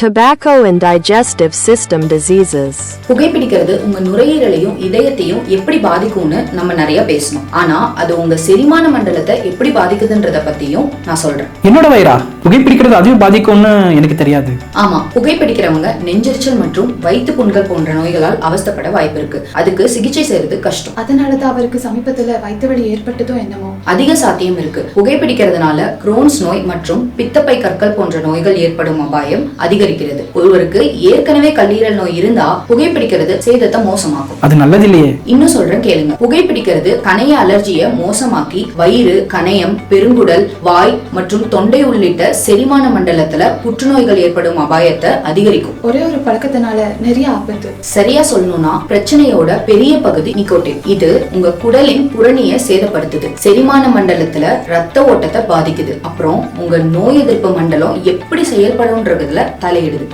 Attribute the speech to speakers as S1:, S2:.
S1: Tobacco and digestive system diseases.
S2: புகைப்பிடிக்கிறது உங்க நுரையீரலையும் இதயத்தையும் எப்படி பாதிக்கும்னு நம்ம நிறைய பேசணும். ஆனா அது உங்க செரிமான மண்டலத்தை எப்படி பாதிக்குதுன்றத பத்தியும் நான் சொல்றேன்.
S3: என்னோட வயிறா? புகைப்பிடிக்கிறது அதுவும் பாதிக்கும்னு எனக்கு தெரியாது.
S2: ஆமா புகைப்பிடிக்கிறவங்க நெஞ்செரிச்சல் மற்றும் வயிற்று புண்கள் போன்ற நோய்களால் அவஸ்தைப்பட வாய்ப்பு இருக்கு. அதுக்கு சிகிச்சை செய்யறது கஷ்டம்.
S4: அதனாலதான் அவருக்கு சமீபத்துல வயிற்று வலி ஏற்பட்டதோ என்னமோ.
S2: அதிக சாத்தியம் இருக்கு. புகைப்பிடிக்கிறதுனால குரோன்ஸ் நோய் மற்றும் பித்தப்பை கற்கள் போன்ற நோய்கள் ஏற்படும் அபாயம் அதிகரிக்கிறது ஒருவருக்கு ஏற்கனவே கல்லீரல் நோய் இருந்தா புகைப்பிடிக்கிறது சேதத்தை மோசமாக்கும்.
S3: அது நல்லது இல்லையே
S2: இன்னும் சொல்றேன் கேளுங்க. புகைப்பிடிக்கிறது கணைய அலர்ஜியை மோசமாக்கி வயிறு கணையம் பெருங்குடல் வாய் மற்றும் தொண்டை உள்ளிட்ட செரிமான மண்டலத்துல புற்றுநோய்கள் ஏற்படும் அபாயத்தை அதிகரிக்கும்.
S4: ஒரே ஒரு பழக்கத்தினால நிறைய ஆபத்து.
S2: சரியா சொல்லணும்னா பிரச்சனையோட பெரிய பகுதி நிக்கோட்டின். இது உங்க குடலின் புறணியை சேதப்படுத்துது. செரிமான மண்டலத்துல ரத்த ஓட்டத்தை பாதிக்குது. அப்புறம் உங்க நோய் எதிர்ப்பு மண்டலம் எப்படி செயல்படும்ன்றதுல தலையிடுது.